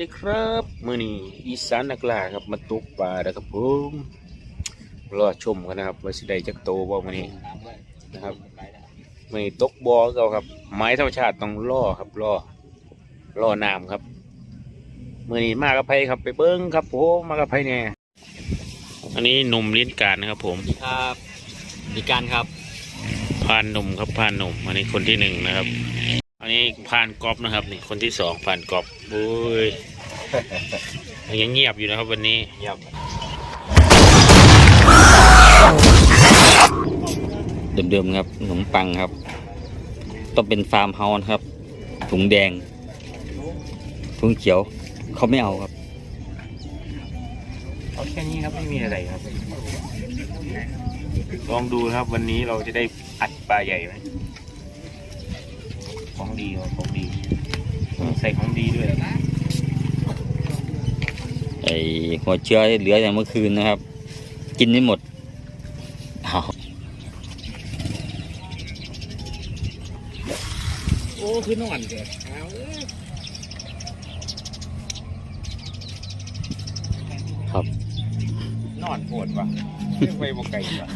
ดีครับมื้อนี้อีสานนักล่าครับมาตกปลาแล้วครับผมรอชมกันนะครับว่าสิได้จักโตบ่มื้อนี้นะครับมื้อนี้ตกบ่อเก่าครับ ไม้ธรรมชาติต้องล่อครับล่อล่อน้ำครับมื้อนี้มากับไผครับไปเบิ่งครับผมมากับไผแน่อันนี้หนุ่มลิ้นการนะครับ ผมครับมีการครับพานหนุ่มครับพานหนุ่มอันนี้คนที่หนึ่งนะครับ อันนี้พานกอบนะครับนี่คนที่สองพานกอบโอ้ยยังเงียบอยู่นะครับวันนี้เยี่ยมเดิมๆครับขนมปังครับ ต้องเป็นฟาร์มเฮาส์นะครับ ถุงแดง ถุงเขียวเขาไม่เอาครับเอาแค่นี้ครับไม่มีอะไรครับ ลองดูนะครับวันนี้เราจะได้อัดปลาใหญ่ไหม ของดีครับของดีต้องใส่ของดีด้วยไอหัวเชื้อเหลือจากเมื่อคืนนะครับ กินไม่หมดเอาโอ้คือนอนเกิดครับ นอนปวดว่ะไปบกไก่ว่ะ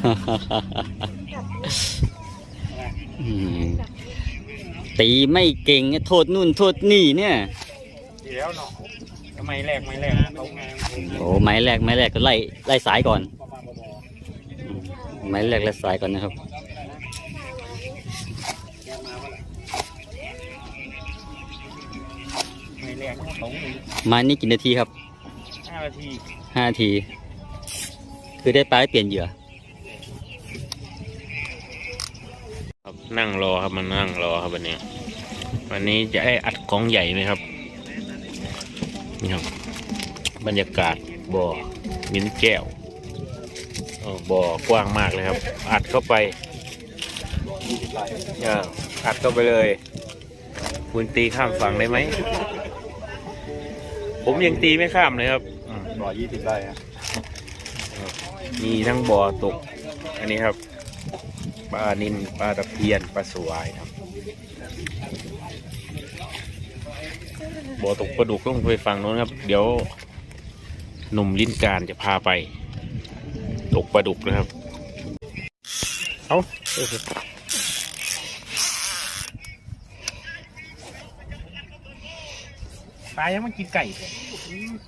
อืม ตีไม่เก่งโทษนู่นโทษนี่เนี่ยดีแล้วเนาะทำไมแรกไม่แรกเขาไงโอ้ไม้แรกไม้แรกก็ไล่ไล่สายก่อนอืมไม้แรกไล่สายก่อนนะครับไม่แรกเขาไม้นี่กี่นาทีครับห้านาทีห้านาที คือได้ปลาให้เปลี่ยนเหยื่อ ครับ นั่งรอครับมันนั่งรอครับวันนี้ วันนี้จะได้อัดของใหญ่ไหมครับนี่ครับ บรรยากาศบ่อมิ้นแก้วเออบ่อกว้างมากเลยครับ อัดเข้าไปเอออัดเข้าไปเลย คุณตีข้ามฝั่งได้ไหม ผมยังตีไม่ข้ามเลยครับอืมร้อยยี่สิบไร่ครับมีทั้งบ่อตก อันนี้ครับ ปลานินปลาตะเพียนปลาสวายครับบ่อตกปลาดุกต้องไปฝั่งโน้นครับ เดี๋ยวหนุ่มลิ้นการจะพาไป ตกปลาดุกนะครับ เอาเออปลายังมันกินไก่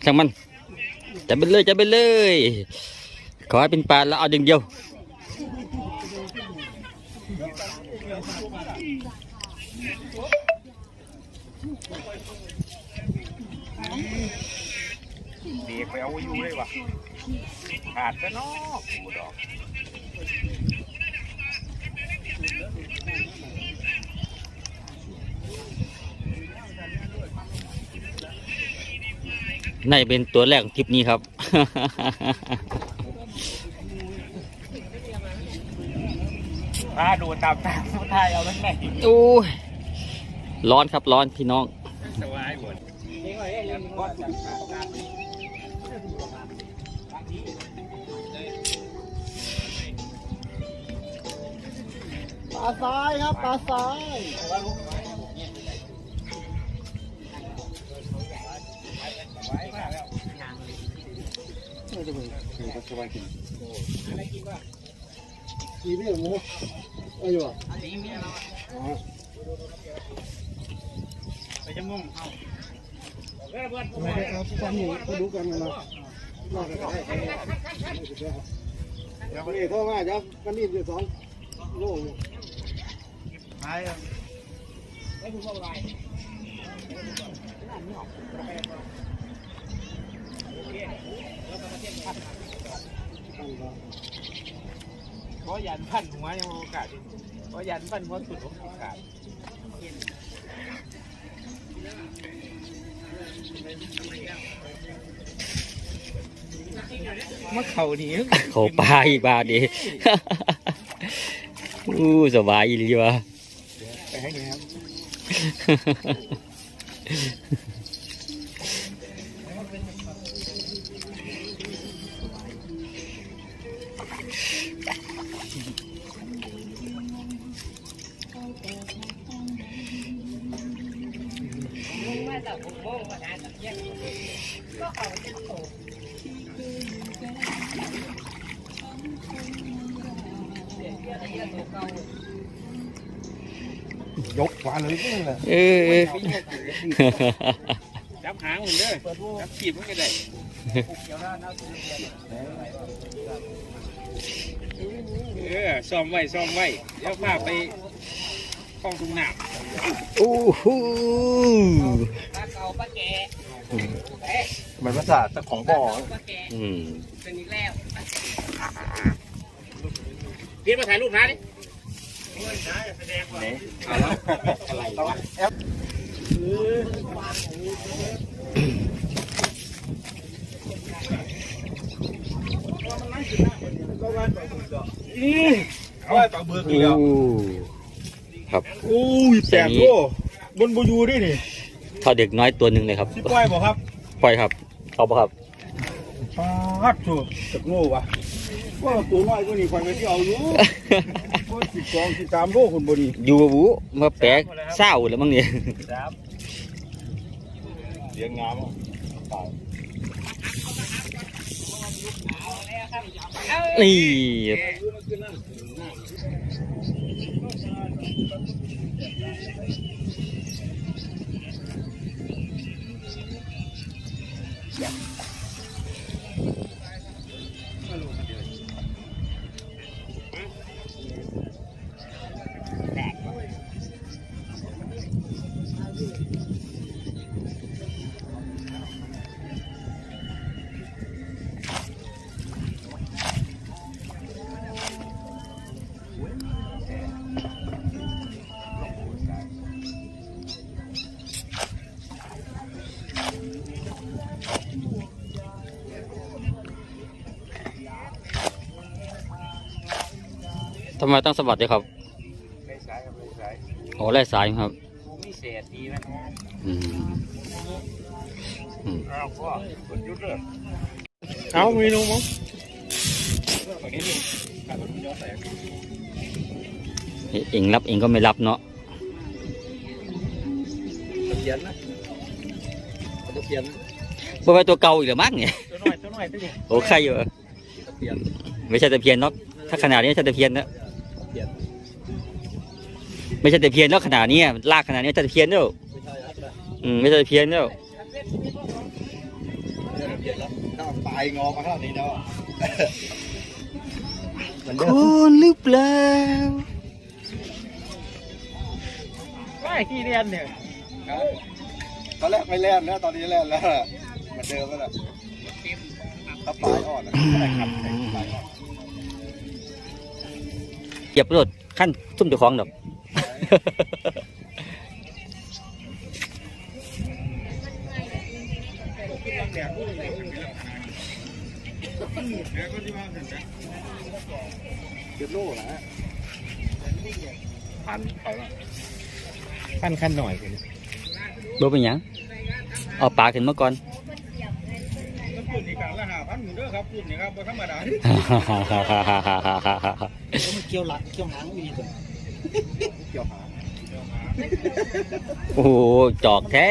ช่างมันจับไปเลยจับไปเลย ขอให้เป็นปลาแล้วเอาอย่างเดียว เด็กไปเอาอยู่เลยวะขาดซะเนาะโอ้ดอกน่าจะเป็นตัวแรกของทริปนี้ครับปลาดูตามตามผู้ไทยเอาทั้งไหน โอ้ย ร้อนครับร้อนพี่น้องสบายหมดปลาทรายครับปลาทรายมีเรื่องหมูเอาอยู่อะไปจะมุ่งเอาไม่ได้เอา ความหมูมาดูกันนะรอดกันได้เดี๋ยวนี้โทษมาจะกันนี่อยู่สองโลอยู่ไปอะเพราะยันพันหัวยังโอกาสเพราะยันพันหัวสุดโอกาส มาเข่านี้เขาปลาอีกบาทดิ อู้สบายอีหลีวะ ไปให้ไงครับ ขวาเลยก็นั่นแหละเออเออจับหางมันเด้อจับขีบมันก็ได้เออซ่อมไว้ซ่อมไว้เดี๋ยวพาไปคลองทุ่งนาโอ้โหมันภาษาแต่ของบ่ออืมพี่มาถ่ายรูปนะดิ เอาไว้ปากเบือกอีกแล้วโอ้ครับโอ้ยแปดโลบนบูยูด้วยนี่เท่าเด็กน้อยตัวหนึ่งเลยครับ สิปล่อยบ่ครับปล่อยครับ เอาปะครับปาดถูกจักโลวะว่าตัวน้อยกว่านี้คอยไปที่เอาอยู่ว่า สิบสองสิบสามโลคนบนนี้อยู่บูมาแปะเศร้าแล้วมั้งเนี่ยเลี้ยงงามอะนี่ ทำไมต้องสะบัดด้วยครับไม่ใช่ครับไม่ใช่โอ้ไล่สายครับพิเศษดีนะอืมอืมอ้าวพ่อคนยุดเลยเอาเมนูมั้งเองรับเองก็ไม่รับเนาะเขียนนะตะเขียนเพื่อไปตัวเก่าอีกเหรือมั้งเนี่ยตัวน้อยตัวน้อยตัวนี้โอ้ใครอยู่ตะเขียนไม่ใช่ตะเพียนเนาะถ้าขนาดนี้ไม่ใช่ตะเพียนนะตะ เขียนไม่ใช่ตะเพียนแล้วขนาดนี้ลากขนาดนี้จะตะเพียนแล้วไม่ใช่ครับนะอืมไม่ใช่ตะเพียนแล้วตะเขียนแล้วถ้าปลายงอมาเท่านี้แล้วอะมันเดิมคนหรือเปล่าไม่ขี้เรียนเนี่ยตอนแรกไม่เล่นนะตอนนี้เล่นแล้วอะเหมือนเดิมแล้วล่ะถ้าปลายอ่อนนะไม่ขัดปลายอ่อน เหยียบรถขั้นทุ่มเจ้าของดอกเดือดโล่นะพันไปแล้วขั้นขั้นหน่อยบ่เป็นหยังเอาปลาขึ้นมาก่อน คุณนี่การละหาพันหมื่นเด้อครับคุณนี่ครับบ่ธรรมดามันเกี่ยวหลังเกี่ยวหางอยู่นี่ตัวเกี่ยวหางโอ้โหจอกแท้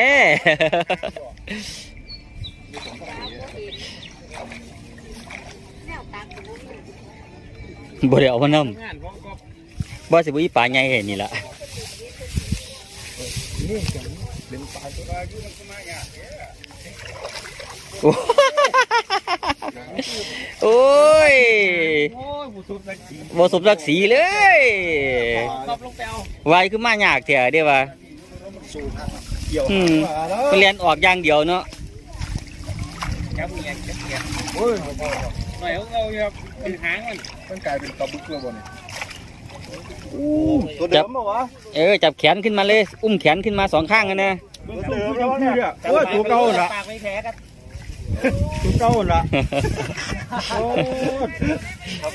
บ่ได้เอามานำงานของกอบบ่สิบ่อีปลาใหญ่เห็นนี่ล่ะ นี่จังเป็นปลายตัวได้อยู่มันก็มาอย่างโอ้โอ้ยโอ้ยผู้สุดนักขี่บ่สมศักดิ์ศรีเลยตบลงไปเอาไวคือมายากแท้เด้ว่าสูบเกี่ยวอืมหาแล้วไปเรียนออกอย่างเดียวเนาะจับเงียจับเงียโอ้ยหน่อยของเราครับเป็นหางมันมันกลายเป็นตะบึกแล้วบ่เนี่ยตัวเดิมปะวะเออจับแขนขึ้นมาเลย อุ้มแขนขึ้นมาสองข้างกันนะตัวเดิมแล้วเนี่ยโอ้ยตัวเก่าละปากไม่แพ้กัน ตัวเก่าละโอ้ย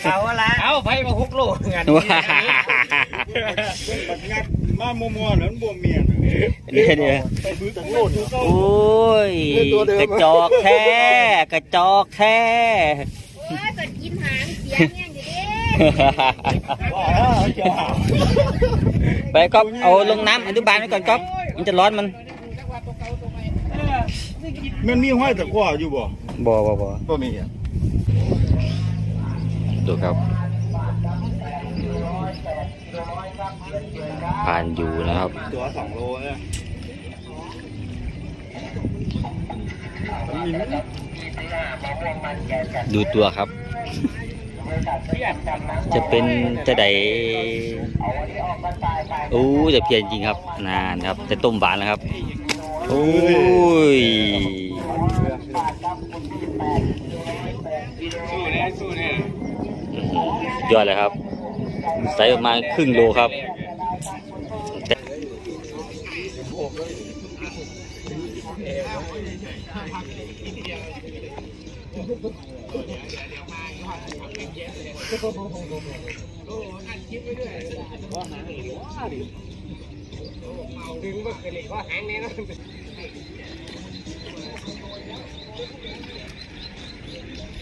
เขาอะไรเอาไปมาหกโลงานว้าบัดงัดมามัวๆแล้วมันบวมเมียนเดี๋ยวเดี๋ยวไปบื้อจากโลดตัวเก่าโอ้ยกระจอกแท้กระจอกแท้โอ้ยเปิดกินหางเสียงแง่งอยู่เด้ว่าแล้วเกี่ยวหาไปก๊อฟเอาลงน้ำอนุบาลไว้ก่อนก๊อฟมันจะร้อนมันนี่ มันมีห้อยตะกั่วอยู่บ่บ่บ่บ่บ่มีอะดูครับ ผ่านอยู่นะครับ ตัวสองโลเนี่ยดูตัวครับ จะเป็นจะไดโอ้จะเพียนจริงครับ นานครับ จะต้มหวานแล้วครับ โอ้ยสู้เนี่ยสู้เนี่ยอื้อหือยอดเลยครับใส่ประมาณครึ่งโลครับนี่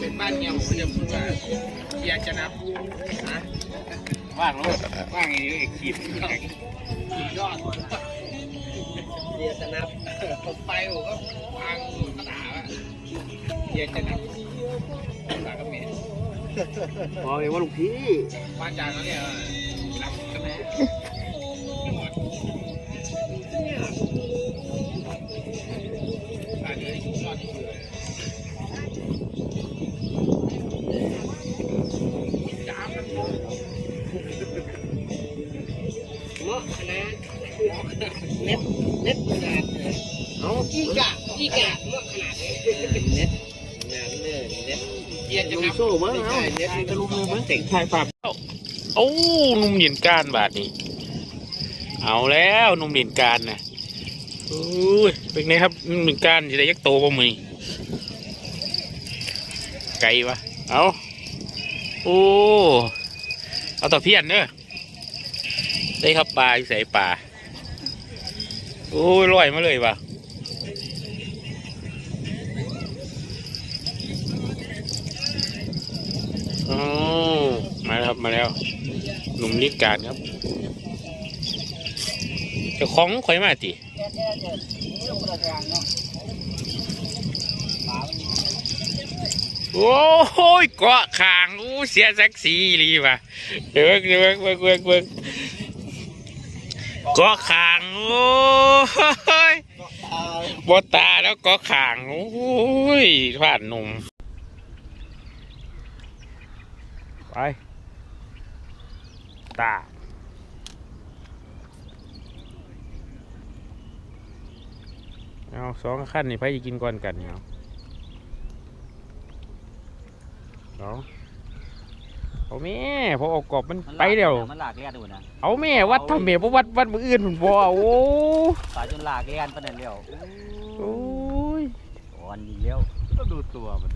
เป็นบ้านเงี้ยผมจะพูดว่าอยากจะนับนะว่างแล้วว่างอย่างนี้เอกขีดยอดหมดเดียสนับผมไปผมก็วางกระดาษว่าอยากจะนับภาษาเขมรบอกเลยว่าลูกพี่ว่าจานแล้วเนี่ย โซ่มั้งเอาเน็ตจะรู้มือมั้งเต็งถ่ายภาพโอ้นุ่มเหรียญการบาทนี้ เอาแล้วนุ่มเหรียญการนะโอ้ยเป็นไงครับนุ่มเหรียญการจะได้ยักษ์โตป่ะมือไกลวะเอาโอ้เอาต่อเพี้ยนเนอะได้ครับปลาใส่ปลาโอ้ยลอยมาเลยวะ โอ้มาแล้วครับมาแล้วหนุ่มนิการครับจะของข่อยมาติโอ้ยเกาะขางอู้เสียสักสีรีว่ะเดี๋ยวเดี๋ยวเบิ่งเบิ่งเบิ่งเกาะขางโอ้ยบตาแล้วเกาะขางโอ้ยผ่านหนุ่ม ไปตาเอาสองขั้นนี่ไปจะกินก่อนกันเนี่ยเอาเอาเอาแม่พอเออกกรอบมันไปเดี๋ยวมันหลากเลียนดูนะเอาแม่วัดทำเมบ่วัดวัดมืออื่นผมบ่เอาโอ้สายจนหลากเลียนปานนั้นแล้วโอ้ยอ่อนอีกแล้วก็ดูตัวมัน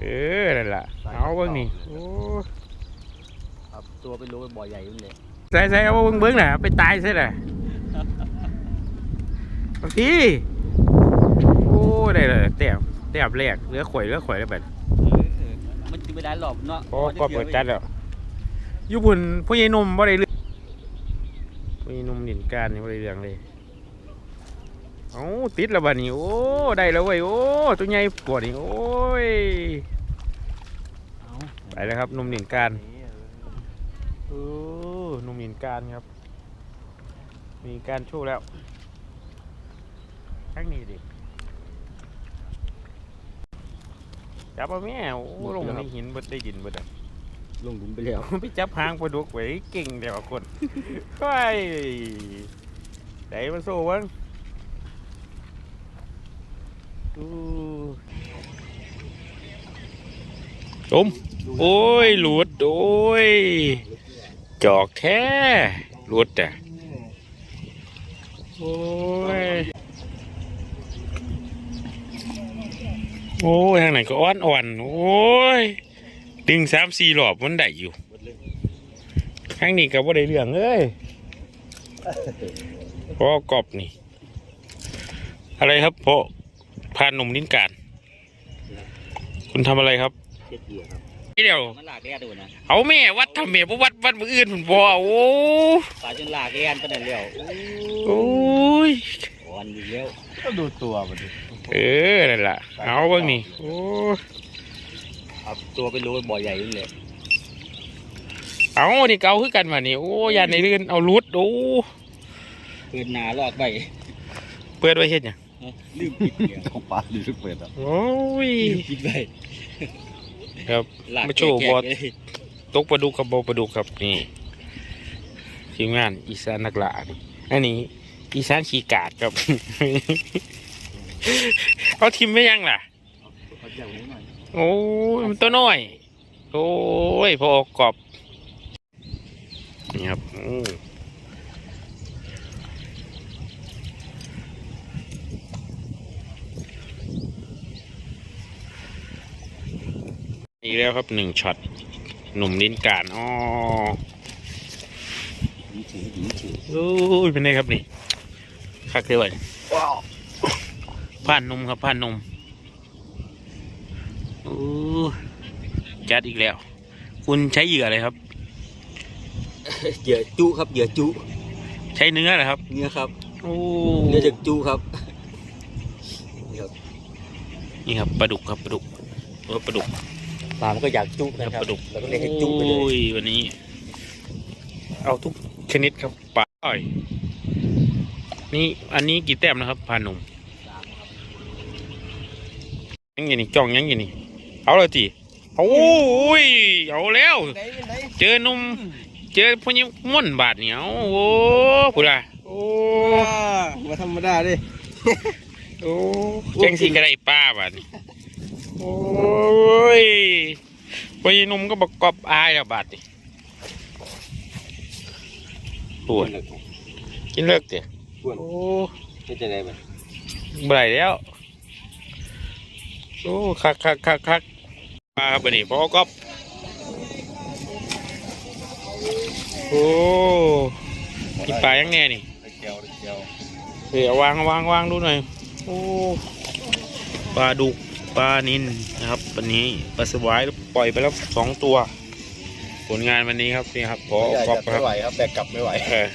เออนั่นล่ะเอาเบิ่งนี่โอ้ ครับตัวเป็นโลเป็นบ่อใหญ่อยู่เลยใส่ใส่เอาเบิ่งเบิ่งน่ะไปตายซะน่ะบางทีโอ้ได้เลยแต้มแต้มแรกเหลือข่อยเหลือข่อยแล้วบัดมันจะไม่ได้หรอกเนาะพอก็เปิดจัดแล้วอยู่พุ่นผู้ใหญ่หนุ่มบ่ได้เรื่องผู้ใหญ่หนุ่มดินการนี่บ่ได้เรื่องเลยเอ้าติดแล้วบัดนี้โอ้ได้แล้วเว้ยโอ้ตัวใหญ่ปวดนี่โอ้ยไปแล้วครับหนุ่มดินการ เออหนุ่มดินการครับ มีการโชว์แล้วทั้งนี้ดิจับเอาแม่โอ้ลงในหินบ่ได้ดินบ่ได้ลงหลุมไปแล้วไปจับหางปลาดุกไว้เก่งเดี๋ยวคนเฮ้ยไหนมาสู้วังอู้ชมโอ้ย หลุด โอ้ย จอกแท้หลุดอะโอ้ย โอ้ยทางไหนก็อ้อนอ่อนโอ้ย ดึงสามสี่รอบมันได้อยู่ทางนี้ก็บ่ได้เรื่องเอ้ยพ่อกอบนี่ อะไรครับพ่อพานหนุ่มลิ้นการ คุณทำอะไรครับเจ็ดเหยื่อครับ เดียวมันลากแก่ดูนะเอาแม่วัดทำแม่บ่วัดวัดมืออื่นผมบ่โอ้ปลาจนลากแก่นปานนั้นแล้วโอ้ยอ่อนอยู่แล้วก็ดูตัวมันดิเออนั่นล่ะเอาเบ้างนี่โอ้เอาตัวไปโรยบ่อใหญ่นี่แหละเอานี่เกาคือกันมานี่โอ้ยานในเรือนเอารุดโอ้เปิดหนาลอกไปเปิดไว้เฮ็ดหยังลืมปิดเนี่ยของปลาดูทุกเป็ดอะโอ้ยลืมปิดไป ครับลากมาโชว์แก่บอๆเลยตกปลาดุกครับบปลาดุกครับนี่ทีมงานอีสานนักล่านี่อันนี้อีสานขี้กาดครับเอาทิมไม่ยังล่ะเอาเจ้าไว้หน่อยโอ้ยมันตัวน้อย โอ้ยพอออกกรอบนี่ครับ อืมอีกแล้วครับหนึ่งช็อตหนุ่มลิ้นการอ๋อหญิงถือหญิงถือโอ้ยเป็นไงครับนี่คักเลยว่ะผ่านนมครับผ่านนมโอ้จัดอีกแล้ว คุณใช้เหยื่ออะไรครับ เหยื่อจุครับเหยื่อจุ ใช้เนื้อเหรอครับ เนื้อครับโอ้เนื้อจากจุครับ นี่ครับนี่ครับปลาดุกครับปลาดุกเออปลาดุก ปลามันก็อยากจุนะครับปลาดุกแล้วก็เรียกให้จุไปเลยโอ้ยวันนี้ เอาทุกชนิดครับปลาอ้อย นี่อันนี้กี่แต้มนะครับพานมยังไงนี่จ้องยังไงนี่เอาเลยจีโอ้ยเอาแล้วไหนไหนเจอหนุ่มเจอพวกนี้ม่วนบาทเหนียวโอ้พูดละโอ้มาธรรมดาดิโอ้แจ้งสีกระไดป้าบาทนี่ โอ้ยพวกนี้หนุ่มก็บอกกอบอายแล้วบาทนี่ปวดกินเลิกเถอะโอ้ไม่จะไหนมันเมื่อไหร่แล้ว โอ้คักคักคักคักปลาบดนี่พอก๊อบโอ้กินปลายังแน่นี่ไอ้เกียวไอ้เกียวเดี๋ยววางวางวางดูหน่อย โอ้ปลาดุก ปลานินนะครับวันนี้ปลาสวายปล่อยไปแล้วสองตัว ผลงานวันนี้ครับนี่ครับพอไม่ใหญ่กอบจัดครัไม่บไหวครับแต่กลับไม่ไหว เออ